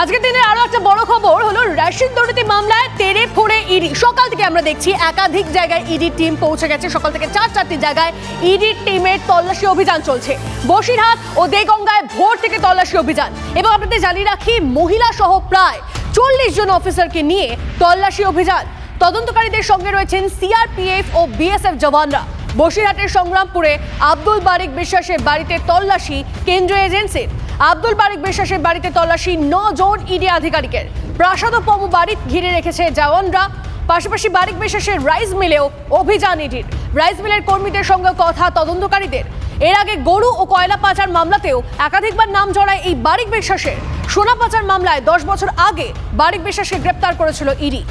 আজকের দিনের আরও একটা বড় খবর হলো রেশন দুর্নীতি মামলায় তেরে ফোড়ে ইডি। সকাল থেকে আমরা দেখছি একাধিক জায়গায় ইডি টিম পৌঁছে গেছে। সকাল থেকে চার চারটি জায়গায় ইডি টিমের তল্লাশি অভিযান চলছে। বসিরহাট ও দেগঙ্গায় ভোর থেকে তল্লাশি অভিযান। এবং আপনাদের জানিয়ে রাখি, মহিলা সহ প্রায় চল্লিশ জন অফিসারকে নিয়ে তল্লাশি অভিযান। তদন্তকারীদের সঙ্গে রয়েছেন সিআরপিএফ ও বিএসএফ জওয়ানরা। বসিরহাটের সংগ্রামপুরে আব্দুল বারিক বিশ্বাসের বাড়িতে তল্লাশি কেন্দ্রীয় এজেন্সির। আব্দুল বারিক বিশ্বাসের বাড়িতে তল্লাশি জন ইডি আধিকারিকের। প্রাসাদ ও পমু বাড়ি ঘিরে রেখেছে জওয়ানরা। পাশাপাশি বারিক বিশ্বাসের রাইস মিলেও অভিযান ইডির। রাইস মিলের কর্মীদের সঙ্গে কথা তদন্তকারীদের। এর আগে গরু ও কয়লা পাচার মামলাতেও একাধিকবার নাম জড়ায় এই বারিক বিশ্বাসের। সোনা পাচার মামলায় দশ বছর আগে বারিক বিশ্বাসকে গ্রেপ্তার করেছিল ইডি।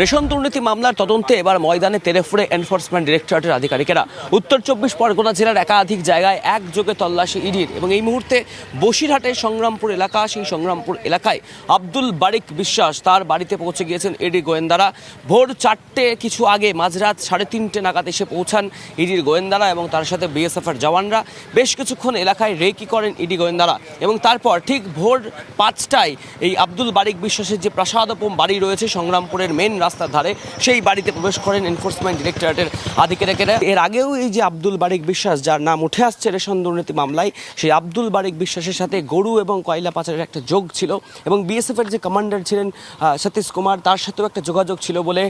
রেশন দুর্নীতি মামলার তদন্তে এবার ময়দানে তেরেফুরে এনফোর্সমেন্ট ডিরেক্টরেটের আধিকারিকেরা। উত্তর চব্বিশ পরগনা জেলার একাধিক জায়গায় একযোগে তল্লাশি ইডির এবং এই মুহূর্তে বসিরহাটের সংগ্রামপুর এলাকা, সেই সংগ্রামপুর এলাকায় আব্দুল বারিক বিশ্বাস তার বাড়িতে পৌঁছে গিয়েছেন ইডি গোয়েন্দারা। ভোর চারটে কিছু আগে মাঝরাত সাড়ে তিনটে নাগাদ এসে পৌঁছান ইডির গোয়েন্দারা এবং তার সাথে বিএসএফের জওয়ানরা। বেশ কিছুক্ষণ এলাকায় রেকি করেন ইডি গোয়েন্দারা এবং তারপর ঠিক ভোর পাঁচটায় এই আব্দুল বারিক বিশ্বাসের যে প্রাসাদপম বাড়ি রয়েছে সংগ্রামপুরের মেন রাস্তার ধারে, সেই বাড়িতে প্রবেশ করেন এনফোর্সমেন্ট ডিরেক্টরেটের আধিকারিকেরা। এর আগেও এই যে আব্দুল বারিক বিশ্বাস, যার নাম উঠে আসছে রেশন দুর্নীতি মামলায়, সেই আব্দুল বারিক বিশ্বাসের সাথে গরু এবং কয়লা পাচারের একটা যোগ ছিল এবং বিএসএফ এর যে কমান্ডার ছিলেন সতীশ কুমার, তার সাথেও একটা যোগাযোগ ছিল বলে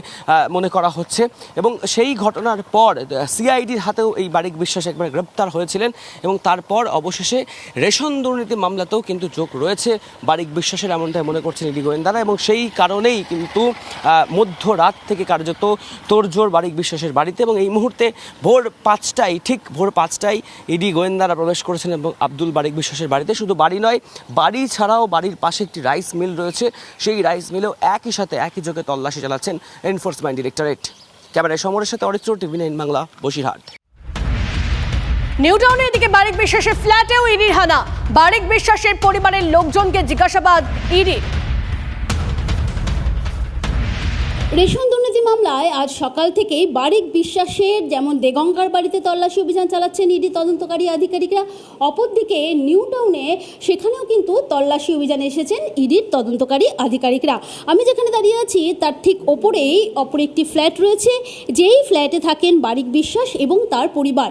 মনে করা হচ্ছে। এবং সেই ঘটনার পর সিআইডির হাতেও এই বারিক বিশ্বাস একবার গ্রেপ্তার হয়েছিলেন এবং তারপর অবশেষে রেশন দুর্নীতি মামলাতেও কিন্তু যোগ রয়েছে বারিক বিশ্বাসের, এমনটাই মনে করছেন ইডি গোয়েন্দারা। এবং সেই কারণেই কিন্তু আহ, মধ্যরাত থেকে কার্যত তোড়জোড় বারিক বিশ্বাসের বাড়িতে এবং এই মুহূর্তে ভোর পাঁচটায় ঠিক ভোর পাঁচটায় ইডি গোয়েন্দারা প্রবেশ করেছেন এবং আব্দুল বারিক বিশ্বাসের বাড়িতে। শুধু বাড়ি নয় বাড়ি ছাড়াও বাড়ির পাশে একটি রাইস মিল রয়েছে। সেই রাইস মিলেও একই সাথে একই যোগে তল্লাশি চালাচ্ছেন এনফোর্সমেন্ট ডিরেক্টরেট ক্যামেরায় সমরের সাথে অরিত্র টিভি নাইন বাংলা বসিরহাট। নিউ টাউনের দিকে বারিক বিশ্বাসের ফ্ল্যাটেও ইডির হানা। বারিক বিশ্বাসের পরিবারের লোকজনকে জিজ্ঞাসাবাদ ইডির রেশন দুর্নীতি মামলায় আজ সকাল থেকেই বারিক বিশ্বাসের যেমন দেগঙ্গার বাড়িতে তল্লাশি অভিযান চালাচ্ছেন ইডি তদন্তকারী আধিকারিকরা, অপরদিকে নিউ টাউনে সেখানেও কিন্তু তল্লাশি অভিযানে এসেছেন ইডির তদন্তকারী আধিকারিকরা। আমি যেখানে দাঁড়িয়ে আছি, তার ঠিক ওপরেই অপর একটি ফ্ল্যাট রয়েছে, যেই ফ্ল্যাটে থাকেন বারিক বিশ্বাস এবং তার পরিবার।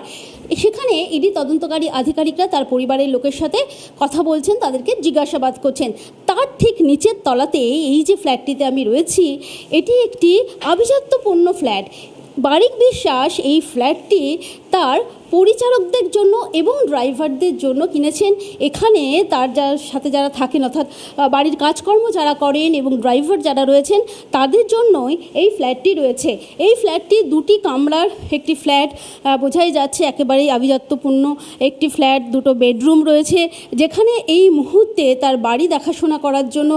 সেখানে ইডি তদন্তকারী আধিকারিকরা তার পরিবারের লোকের সাথে কথা বলছেন, তাদেরকে জিজ্ঞাসাবাদ করছেন। তার ঠিক নিচের তলাতে এই যে ফ্ল্যাটটিতে আমি রয়েছি, এটি একটি আভিজাত্যপূর্ণ ফ্ল্যাট। বারিক বিশ্বাস এই ফ্ল্যাটটি তার পরিচারকদের জন্য এবং ড্রাইভারদের জন্য কিনেছেন। এখানে তার যার সাথে যারা থাকেন, অর্থাৎ বাড়ির কাজকর্ম যারা করেন এবং ড্রাইভার যারা রয়েছেন, তাদের জন্যই এই ফ্ল্যাটটি রয়েছে। এই ফ্ল্যাটটি দুটি কামরার একটি ফ্ল্যাট বোঝাই যাচ্ছে একেবারেই আভিজাত্যপূর্ণ একটি ফ্ল্যাট, দুটো বেডরুম রয়েছে। যেখানে এই মুহূর্তে তার বাড়ি দেখাশোনা করার জন্য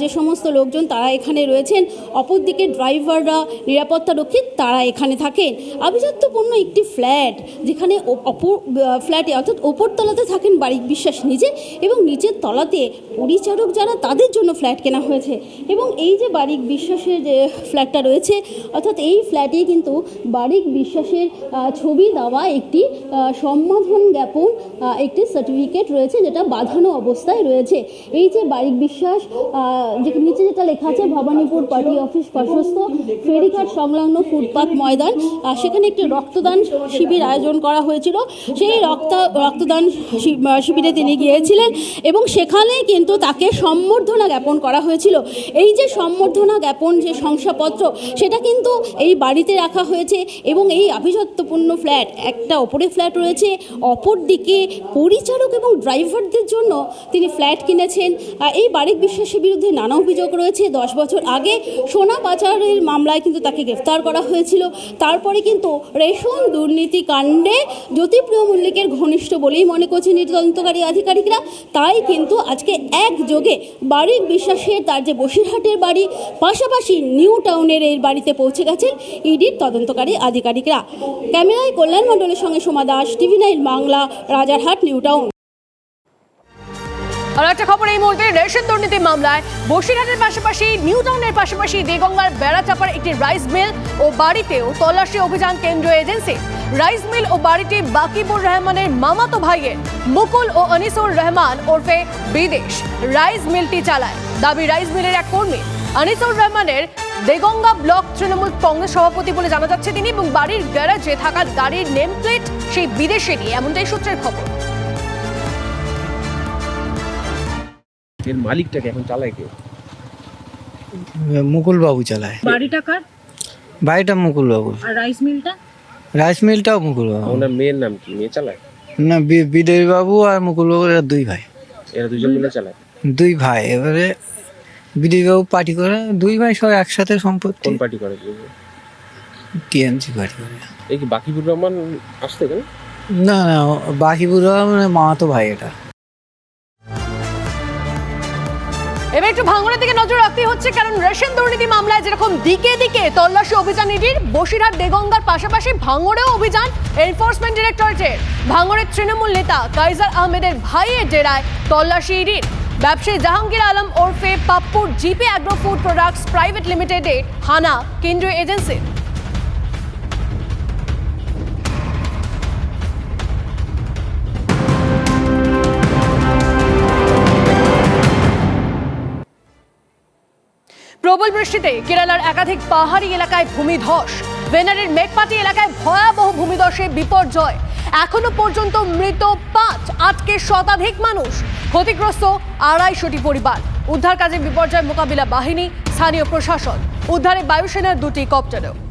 যে সমস্ত লোকজন তারা এখানে রয়েছেন, অপরদিকে ড্রাইভাররা নিরাপত্তা রক্ষী তারা এখানে থাকেন। আভিজাত্যপূর্ণ একটি ফ্ল্যাট, যেখানে ও- অপর ফ্ল্যাটে অর্থাৎ ওপর তলাতে থাকেন বারিক বিশ্বাস নিজে এবং নিচের তলাতে পরিচারক যারা তাদের জন্য ফ্ল্যাট কেনা হয়েছে। এবং এই যে বারিক বিশ্বাসের যে ফ্ল্যাটটা রয়েছে, অর্থাৎ এই ফ্ল্যাটে কিন্তু বারিক বিশ্বাসের ছবি দেওয়া একটি সম্বোধন জ্ঞাপন একটি সার্টিফিকেট রয়েছে যেটা বাঁধানো অবস্থায় রয়েছে। এই যে বারিক বিশ্বাস যে নিচে যেটা লেখা আছে, ভবানীপুর পার্টি অফিস পার্শ্বস্থ ফেরিঘাট সংলগ্ন ফুটপাত ময়দান সেখানে একটি রক্তদান শিবির আয়োজন করা হয়েছিল। সেই রক্ত, রক্তদান শিবিরে তিনি গিয়েছিলেন এবং সেখানে কিন্তু তাকে সম্বর্ধনা জ্ঞাপন করা হয়েছিল। এই যে সম্বর্ধনা জ্ঞাপন, যে শংসাপত্র, সেটা কিন্তু এই বাড়িতে রাখা হয়েছে এবং এই আভিজাত্যপূর্ণ ফ্ল্যাট, একটা ওপরে ফ্ল্যাট রয়েছে অপর দিকে পরিচালক এবং ড্রাইভারদের জন্য তিনি ফ্ল্যাট কিনেছেন। এই বারিক বিশ্বাসের বিরুদ্ধে নানা অভিযোগ রয়েছে। দশ বছর আগে সোনা পাচারের মামলায় কিন্তু তাকে গ্রেফতার করা হয়েছিল। তারপরে কিন্তু রেশন দুর্নীতি কাণ্ডে জ্যোতিপ্রিয় মল্লিকের ঘনিষ্ঠ বলেই মনে করছেন এই তদন্তকারী আধিকারিকরা। তাই কিন্তু আজকে একযোগে বারিক বিশ্বাসের তার যে বসিরহাটের বাড়ি, পাশাপাশি নিউ টাউনের এই বাড়িতে পৌঁছে গেছেন ইডির তদন্তকারী আধিকারিকরা। ক্যামেরায় কল্যাণ মণ্ডলের সঙ্গে সোমা দাস, টিভি নাইন বাংলা রাজারহাট নিউ টাউন আর একটা খবর এই মুহূর্তে, রেশন দুর্নীতি মামলায় বসিরহাটের পাশাপাশি নিউ টাউনের পাশাপাশি দেগঙ্গার বেড়াচাপার একটি রাইস মিল ও বাড়িতেও তল্লাশি অভিযান কেন্দ্রীয় এজেন্সি। রাইস মিল ও বাড়িটি বাকিবুর রহমানের মামাতো ভাইয়ের মুকুল ও আনিসুর রহমান ওরফে বিদেশ। রাইস মিলটি চালায়। দাবি রাইস মিলের এক কর্মী, আনিসুর রহমানের দেগঙ্গা ব্লক তৃণমূল কংগ্রেস সভাপতি বলে জানা যাচ্ছে তিনি এবং বাড়ির গ্যারাজে থাকা গাড়ির নেম প্লেট সেই বিদেশেরই এমনটাই সূত্রের খবর। এর মালিকটাকে এখন চালায় কে? মুকুল বাবু চালায়। বাড়িটা কার? বাড়িটা মুকুল বাবু আর রাইস মিলটা? রাইস মিলটাও মুকুল বাবু ওনার মেয়ের নাম কি? মেয়ে চালায়? না বিদয় বাবু আর মুকুল বাবু এরা দুই ভাই। এরা দুজন মিলে চালায়? দুই ভাই এবারে বিদয় বাবু পার্টি করে দুই ভাই সব একসাথে সম্পত্তি। কোন পার্টি করে? টিএমসি পার্টি করে। এই কি বাকিবুর রহমান আসতে কেন না না বাকিপুর মানে মামাতো ভাই এটা। এবার একটু ভাঙনের দিকে নজর রাখতে হচ্ছে কারণ রেশন দুর্নীতি মামলায় যেরকম দিকে দিকে তল্লাশি অভিযান ইডির বসিরহাট দেগঙ্গার পাশাপাশি ভাঙড়েও অভিযান এনফোর্সমেন্ট ডিরেক্টরেটের ভাঙড়ের তৃণমূল নেতা কাইজার আহমেদের ভাইয়ের ডেরায় তল্লাশি ইডির ব্যবসায়ী জাহাঙ্গীর আলম ওরফে পাপ্পুর GP agro food products private লিমিটেডে হানা কেন্দ্রীয় এজেন্সির প্রবল বৃষ্টিতে কেরালার একাধিক পাহাড়ি এলাকায় ভূমিধস। ভেনারের মেঘপাটি এলাকায় ভয়াবহ ভূমিদশে বিপর্যয়। এখনও পর্যন্ত মৃত পাঁচ, আটকে শতাধিক মানুষ। ক্ষতিগ্রস্ত আড়াইশোটি পরিবার। উদ্ধার কাজে বিপর্যয় মোকাবিলা বাহিনী, স্থানীয় প্রশাসন। উদ্ধারে বায়ুসেনার দুটি কপ্টারও।